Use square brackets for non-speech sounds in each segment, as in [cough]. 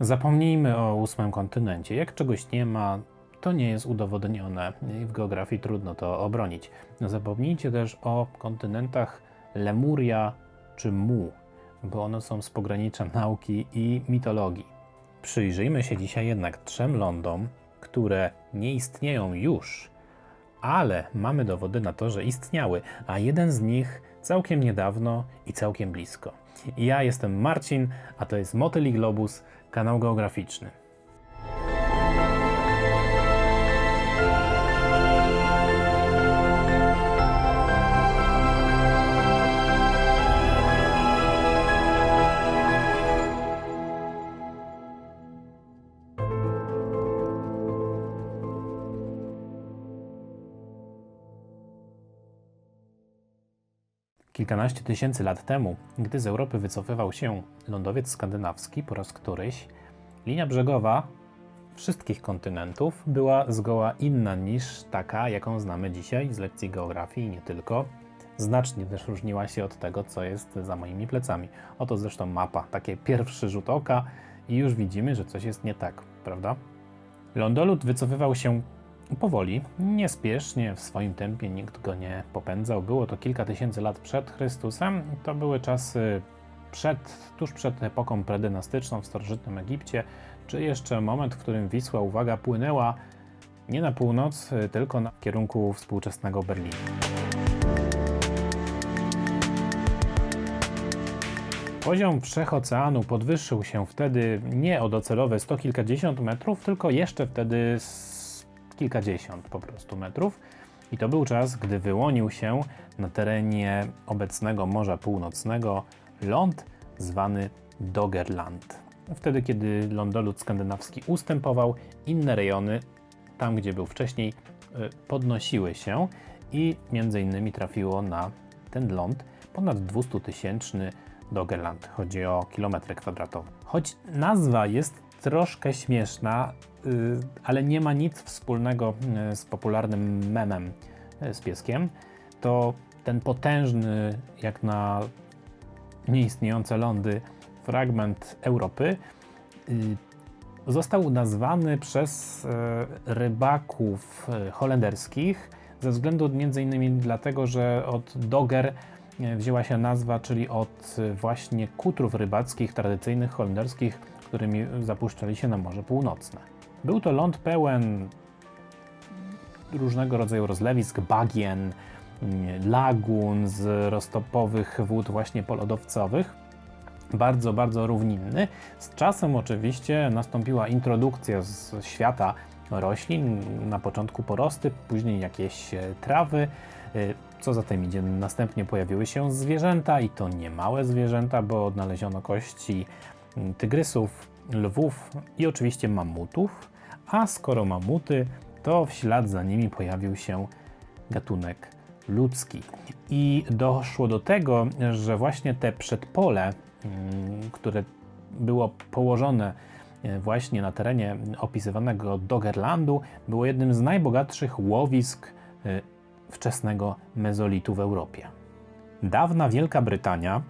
Zapomnijmy o ósmym kontynencie. Jak czegoś nie ma, to nie jest udowodnione i w geografii trudno to obronić. Zapomnijcie też o kontynentach Lemuria czy Mu, bo one są z pogranicza [laughs] nauki i mitologii. Przyjrzyjmy się dzisiaj jednak trzem lądom, które nie istnieją już, ale mamy dowody na to, że istniały, a jeden z nich całkiem niedawno i całkiem blisko. Ja jestem Marcin, a to jest Motyl i Globus, kanał geograficzny. Kilkanaście tysięcy lat temu, gdy z Europy wycofywał się lądowiec skandynawski po raz któryś, linia brzegowa wszystkich kontynentów była zgoła inna niż taka, jaką znamy dzisiaj z lekcji geografii i nie tylko. Znacznie też różniła się od tego, co jest za moimi plecami. Oto zresztą mapa, taki pierwszy rzut oka i już widzimy, że coś jest nie tak, prawda? Lądolud wycofywał się powoli, niespiesznie, w swoim tempie, nikt go nie popędzał. Było to kilka tysięcy lat przed Chrystusem. To były czasy przed, tuż przed epoką predynastyczną w starożytnym Egipcie, czy jeszcze moment, w którym Wisła, uwaga, płynęła nie na północ, tylko na kierunku współczesnego Berlina. Poziom wszechoceanu podwyższył się wtedy nie o docelowe sto kilkadziesiąt metrów, tylko jeszcze wtedy z kilkadziesiąt po prostu metrów. I to był czas, gdy wyłonił się na terenie obecnego Morza Północnego ląd zwany Doggerland. Wtedy, kiedy lądolud skandynawski ustępował, inne rejony, tam gdzie był wcześniej, y, podnosiły się i między innymi trafiło na ten ląd ponad 200 tysięczny Doggerland. Chodzi o kilometry kwadratowe. Choć nazwa jest troszkę śmieszna, ale nie ma nic wspólnego y, z popularnym memem y, z pieskiem, to ten potężny, jak na nieistniejące lądy, fragment Europy został nazwany przez rybaków holenderskich ze względu między innymi dlatego, że od Dogger wzięła się nazwa, czyli od właśnie kutrów rybackich tradycyjnych holenderskich, którymi zapuszczali się na Morze Północne. Był to ląd pełen różnego rodzaju rozlewisk, bagien, lagun z roztopowych wód właśnie polodowcowych. Bardzo, bardzo równinny. Z czasem oczywiście nastąpiła introdukcja z świata roślin, na początku porosty, później jakieś e, trawy, e, co za tym idzie, następnie pojawiły się zwierzęta i to nie małe zwierzęta, bo odnaleziono kości mm, tygrysów, lwów i oczywiście mamutów. A skoro mamuty, to w ślad za nimi pojawił się gatunek ludzki. I doszło do tego, że właśnie te przedpole, mm, które było położone e, właśnie na terenie opisywanego Doggerlandu, było jednym z najbogatszych łowisk e, wczesnego mezolitu w Europie. Dawna Wielka Brytania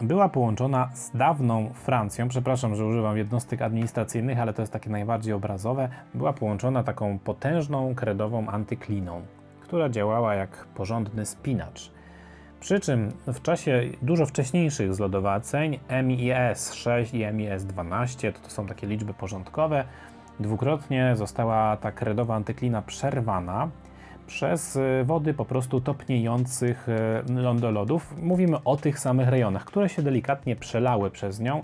była połączona z dawną Francją, przepraszam, że używam jednostek administracyjnych, ale to jest takie najbardziej obrazowe, była połączona taką potężną kredową antykliną, która działała jak porządny spinacz. Przy czym w czasie dużo wcześniejszych zlodowaceń MIS 6 i MIS 12, to, to są takie liczby porządkowe, dwukrotnie została ta kredowa antyklina przerwana przez y, wody po prostu topniejących y, lądolodów. Mówimy o tych samych rejonach, które się delikatnie przelały przez nią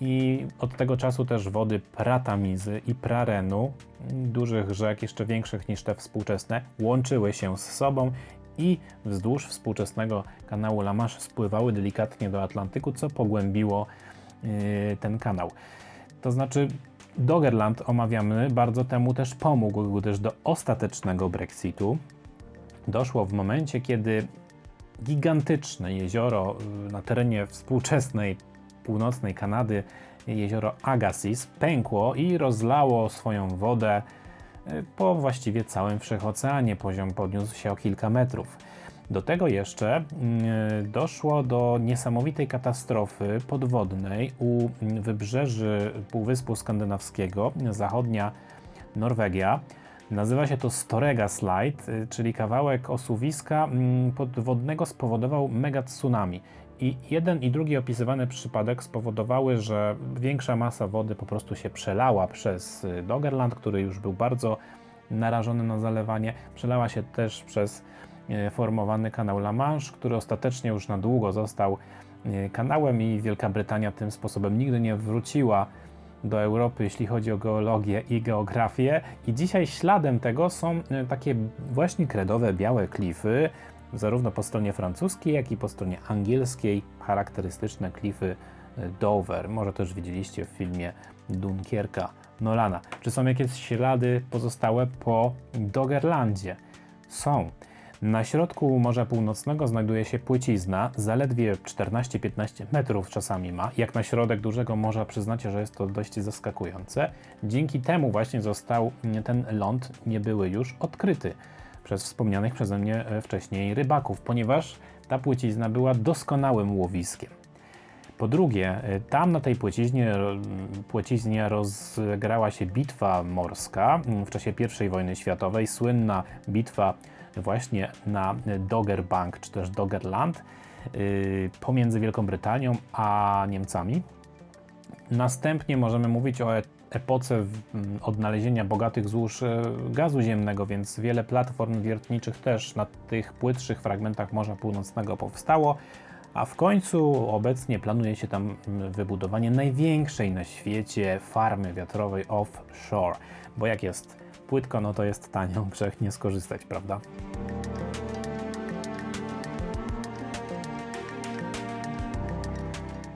i od tego czasu też wody Pratamizy i Prarenu, dużych rzek, jeszcze większych niż te współczesne, łączyły się z sobą i wzdłuż współczesnego kanału La Manche spływały delikatnie do Atlantyku, co pogłębiło yy, ten kanał. To znaczy, Doggerland omawiamy bardzo temu też pomógł, gdyż do ostatecznego Brexitu doszło w momencie, kiedy gigantyczne jezioro y, na terenie współczesnej północnej Kanady, jezioro Agassiz, pękło i rozlało swoją wodę y, po właściwie całym wszechoceanie. Poziom podniósł się o kilka metrów. Do tego jeszcze mm, doszło do niesamowitej katastrofy podwodnej u mm, wybrzeży Półwyspu Skandynawskiego, zachodnia Norwegia. Nazywa się to Storega Slide, y, czyli kawałek osuwiska mm, podwodnego spowodował mega tsunami. I jeden i drugi opisywany przypadek spowodowały, że większa masa wody po prostu się przelała przez y, Doggerland, który już był bardzo narażony na zalewanie. Przelała się też przez formowany kanał La Manche, który ostatecznie już na długo został kanałem i Wielka Brytania tym sposobem nigdy nie wróciła do Europy, jeśli chodzi o geologię i geografię. I dzisiaj śladem tego są e, takie właśnie kredowe, białe klify, zarówno po stronie francuskiej, jak i po stronie angielskiej, charakterystyczne klify e, Dover. Może też widzieliście w filmie Dunkierka Nolana. Czy są jakieś ślady pozostałe po Doggerlandzie? Są. Na środku Morza Północnego znajduje się płycizna, zaledwie 14-15 metrów czasami ma. Jak na środek dużego morza przyznacie, że jest to dość zaskakujące. Dzięki temu właśnie został ten ląd niebyły już odkryty przez wspomnianych przeze mnie e, wcześniej rybaków, ponieważ ta płycizna była doskonałym łowiskiem. Po drugie, e, tam na tej płyciźnie, płyciźnie rozgrała się bitwa morska w czasie I wojny światowej, słynna bitwa właśnie na Doggerbank czy też Doggerland y, pomiędzy Wielką Brytanią a Niemcami. Następnie możemy mówić o e, epoce odnalezienia bogatych złóż e, gazu ziemnego, więc wiele platform wiertniczych też na tych płytszych fragmentach Morza Północnego powstało, a w końcu obecnie planuje się tam wybudowanie największej na świecie farmy wiatrowej offshore, bo jak jest płytko, no to jest tanio, grzech [laughs] nie skorzystać, prawda?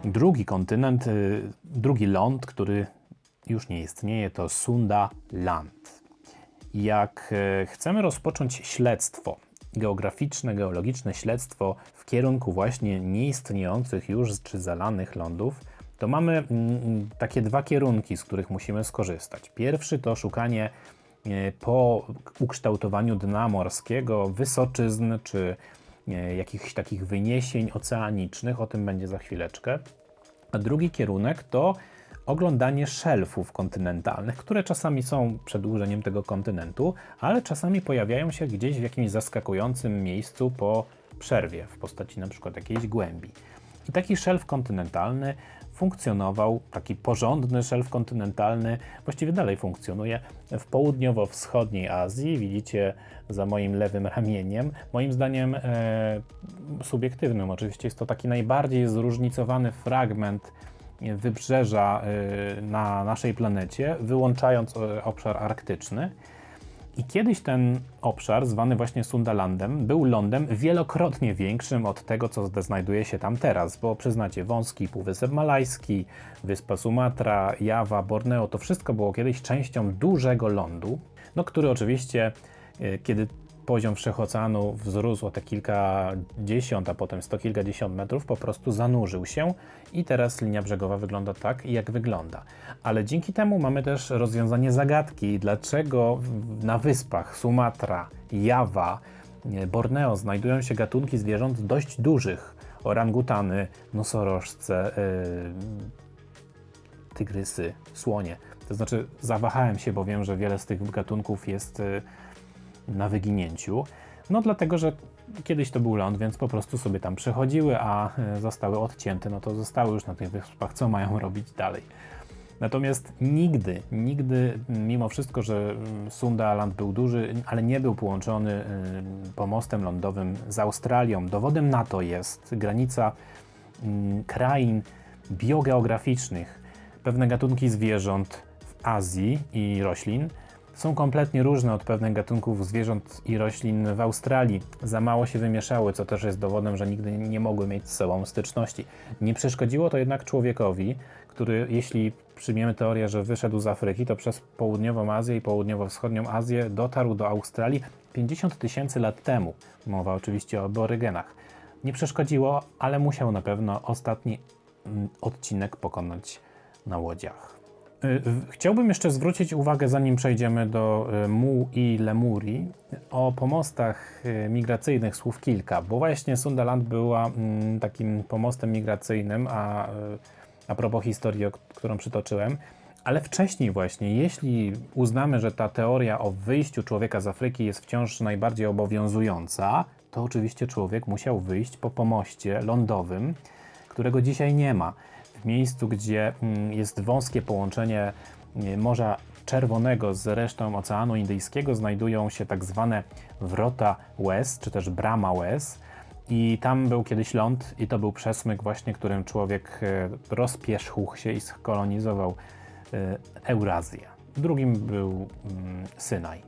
Drugi kontynent, y, drugi ląd, który już nie istnieje, to Sunda Land. Jak y, chcemy rozpocząć śledztwo geograficzne, geologiczne śledztwo w kierunku właśnie nieistniejących już czy zalanych lądów, to mamy mm, mm, takie dwa kierunki, z których musimy skorzystać. Pierwszy to szukanie po ukształtowaniu dna morskiego, wysoczyzn czy e, jakichś takich wyniesień oceanicznych, o tym będzie za chwileczkę. A drugi kierunek to oglądanie szelfów kontynentalnych, które czasami są przedłużeniem tego kontynentu, ale czasami pojawiają się gdzieś w jakimś zaskakującym miejscu po przerwie, w postaci na przykład jakiejś głębi. I taki szelf kontynentalny funkcjonował, taki porządny szelf kontynentalny, właściwie dalej funkcjonuje w południowo-wschodniej Azji. Widzicie za moim lewym ramieniem. Moim zdaniem e, subiektywnym oczywiście jest to taki najbardziej zróżnicowany fragment wybrzeża e, na naszej planecie, wyłączając e, obszar arktyczny. I kiedyś ten obszar, zwany właśnie Sundalandem, był lądem wielokrotnie większym od tego, co znajduje się tam teraz, bo przyznacie, wąski Półwysep Malajski, wyspa Sumatra, Jawa, Borneo, to wszystko było kiedyś częścią dużego lądu, no który oczywiście, e, kiedy poziom wszechoceanu wzrósł o te kilkadziesiąt, a potem sto kilkadziesiąt metrów, po prostu zanurzył się i teraz linia brzegowa wygląda tak, jak wygląda. Ale dzięki temu mamy też rozwiązanie zagadki, dlaczego na wyspach Sumatra, Jawa, Borneo znajdują się gatunki zwierząt dość dużych. Orangutany, nosorożce, yy, tygrysy, słonie. To znaczy, zawahałem się, bo wiem, że wiele z tych gatunków jest yy, na wyginięciu. No dlatego, że kiedyś to był ląd, więc po prostu sobie tam przechodziły, a e, zostały odcięte, no to zostały już na tych wyspach, co mają [laughs] robić dalej. Natomiast nigdy, nigdy, mimo wszystko, że mm, Sundaland był duży, ale nie był połączony e, pomostem lądowym z Australią. Dowodem na to jest granica mm, krain biogeograficznych. Pewne gatunki zwierząt w Azji i roślin są kompletnie różne od pewnych gatunków zwierząt i roślin w Australii. Za mało się wymieszały, co też jest dowodem, że nigdy nie mogły mieć z sobą styczności. Nie przeszkodziło to jednak człowiekowi, który, jeśli przyjmiemy teorię, że wyszedł z Afryki, to przez południową Azję i południowo-wschodnią Azję dotarł do Australii 50 tysięcy lat temu. Mowa oczywiście o aborygenach. Nie przeszkodziło, ale musiał na pewno ostatni mm, odcinek pokonać na łodziach. Y, Chciałbym jeszcze zwrócić uwagę, zanim przejdziemy do y, Mu i Lemurii, o pomostach y, migracyjnych słów kilka, bo właśnie Sundaland była mm, takim pomostem migracyjnym, a, a propos historii, którą przytoczyłem, ale wcześniej właśnie, jeśli uznamy, że ta teoria o wyjściu człowieka z Afryki jest wciąż najbardziej obowiązująca, to oczywiście człowiek musiał wyjść po pomoście lądowym, którego dzisiaj nie ma. W miejscu, gdzie mm, jest wąskie połączenie y, Morza Czerwonego z resztą Oceanu Indyjskiego, znajdują się tak zwane wrota West, czy też brama West. I tam był kiedyś ląd, i to był przesmyk, właśnie którym człowiek e, rozpierzchł się i skolonizował e, Eurazję. Drugim był mm, Synaj.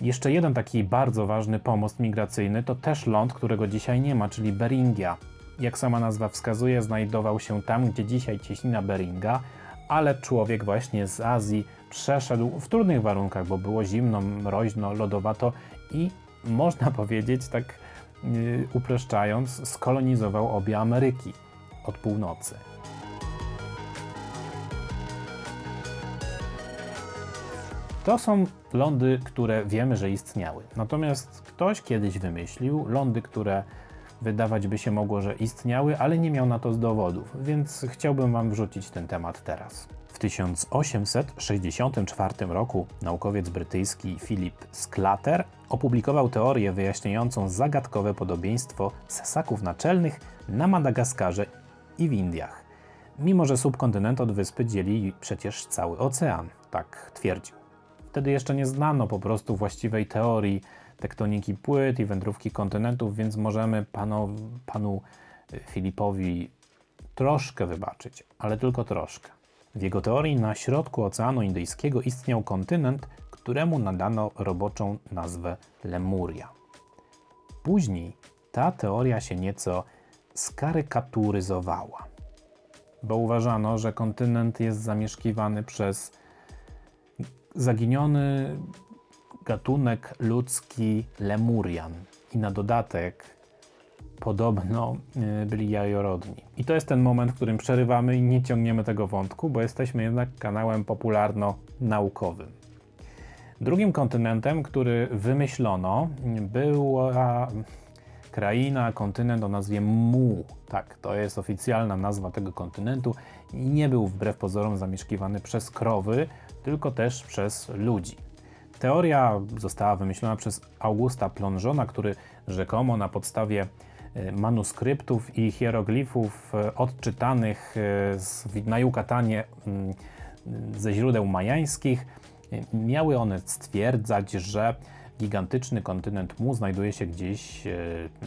Jeszcze jeden taki bardzo ważny pomost migracyjny to też ląd, którego dzisiaj nie ma, czyli Beringia. Jak sama nazwa wskazuje, znajdował się tam, gdzie dzisiaj cieśnina Beringa, ale człowiek właśnie z Azji przeszedł w trudnych warunkach, bo było zimno, mroźno, lodowato i można [laughs] powiedzieć, tak yy, upraszczając, skolonizował obie Ameryki od północy. To są lądy, które wiemy, że istniały. Natomiast ktoś kiedyś wymyślił lądy, które wydawać by się mogło, że istniały, ale nie miał na to dowodów, więc chciałbym Wam wrzucić ten temat teraz. W 1864 roku naukowiec brytyjski Philip Sclater opublikował teorię wyjaśniającą zagadkowe podobieństwo ssaków naczelnych na Madagaskarze i w Indiach. Mimo, że subkontynent od wyspy dzieli przecież cały ocean, tak twierdził. Wtedy jeszcze nie znano po prostu właściwej teorii tektoniki płyt i wędrówki kontynentów, więc możemy panu, panu y, Filipowi troszkę wybaczyć, ale tylko troszkę. W jego teorii na środku Oceanu Indyjskiego istniał kontynent, któremu nadano roboczą nazwę Lemuria. Później ta teoria się nieco skarykaturyzowała, bo uważano, że kontynent jest zamieszkiwany przez zaginiony gatunek ludzki lemurian i na dodatek podobno y, byli jajorodni. I to jest ten moment, w którym przerywamy i nie ciągniemy tego wątku, bo jesteśmy jednak kanałem popularno-naukowym. Drugim kontynentem, który wymyślono, była kraina, kontynent o nazwie Mu. Tak, to jest oficjalna nazwa tego kontynentu i nie był wbrew pozorom zamieszkiwany przez krowy, tylko też przez ludzi. Teoria została wymyślona przez Augusta Plonżona, który rzekomo na podstawie e, manuskryptów i hieroglifów e, odczytanych e, na Yucatanie mm, ze źródeł majańskich miały one stwierdzać, że gigantyczny kontynent Mu znajduje się gdzieś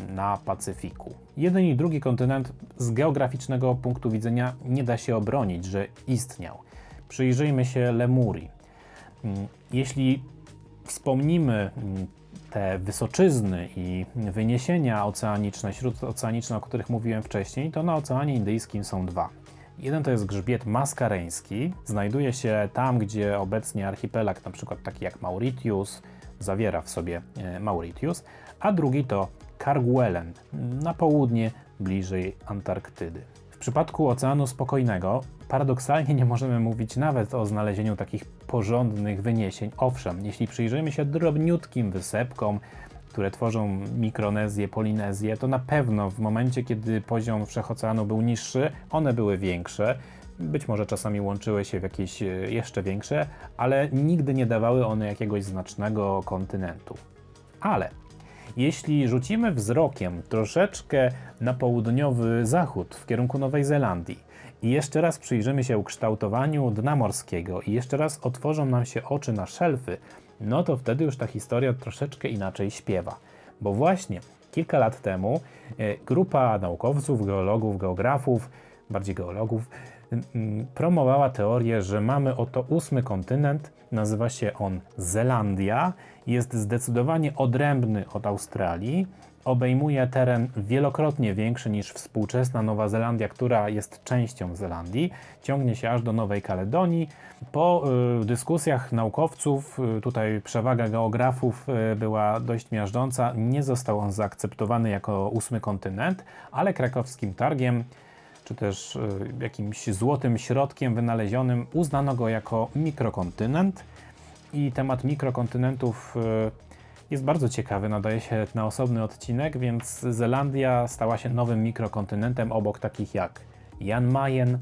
na Pacyfiku. Jeden i drugi kontynent z geograficznego punktu widzenia nie da się obronić, że istniał. Przyjrzyjmy się Lemurii. Mm, Jeśli wspomnimy mm, te wysoczyzny i wyniesienia oceaniczne, śródoceaniczne, o których mówiłem wcześniej, to na Oceanie Indyjskim są dwa. Jeden to jest grzbiet maskareński, znajduje się tam, gdzie obecnie archipelag, na przykład taki jak Mauritius, zawiera w sobie e, Mauritius, a drugi to Kerguelen, na południe, bliżej Antarktydy. W przypadku Oceanu Spokojnego paradoksalnie nie możemy mówić nawet o znalezieniu takich porządnych wyniesień. Owszem, jeśli przyjrzymy się drobniutkim wysepkom, które tworzą Mikronezję, Polinezję, to na pewno w momencie, kiedy poziom wszechoceanu był niższy, one były większe. Być może czasami łączyły się w jakieś e, jeszcze większe, ale nigdy nie dawały one jakiegoś znacznego kontynentu. Ale jeśli rzucimy wzrokiem troszeczkę na południowy zachód w kierunku Nowej Zelandii i jeszcze raz przyjrzymy się ukształtowaniu dna morskiego. I jeszcze raz otworzą nam się oczy na szelfy, no to wtedy już ta historia troszeczkę inaczej śpiewa. Bo właśnie kilka lat temu e, grupa naukowców, geologów, geografów, bardziej geologów, promowała teorię, że mamy oto ósmy kontynent, nazywa się on Zelandia, jest zdecydowanie odrębny od Australii, obejmuje teren wielokrotnie większy niż współczesna Nowa Zelandia, która jest częścią Zelandii, ciągnie się aż do Nowej Kaledonii. Po y, dyskusjach naukowców, y, tutaj przewaga geografów y, była dość miażdżąca, nie został on zaakceptowany jako ósmy kontynent, ale krakowskim targiem czy też jakimś złotym środkiem wynalezionym, uznano go jako mikrokontynent. I temat mikrokontynentów jest bardzo ciekawy, nadaje się na osobny odcinek, więc Zelandia stała się nowym mikrokontynentem obok takich jak Jan Mayen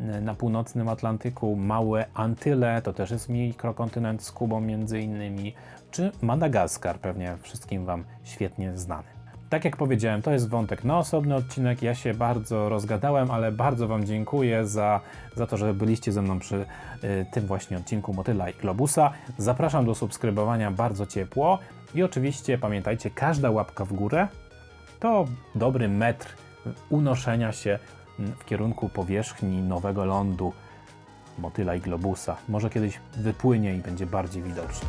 y, na północnym Atlantyku, Małe Antyle, to też jest mikrokontynent z Kubą między innymi, czy Madagaskar, pewnie wszystkim Wam świetnie znany. Tak jak powiedziałem, to jest wątek na osobny odcinek. Ja się bardzo rozgadałem, ale bardzo Wam dziękuję za, za to, że byliście ze mną przy y, tym właśnie odcinku Motyla i Globusa. Zapraszam do subskrybowania bardzo ciepło i oczywiście pamiętajcie, każda łapka w górę to dobry metr unoszenia się mm, w kierunku powierzchni nowego lądu Motyla i Globusa. Może kiedyś wypłynie i będzie bardziej widoczny.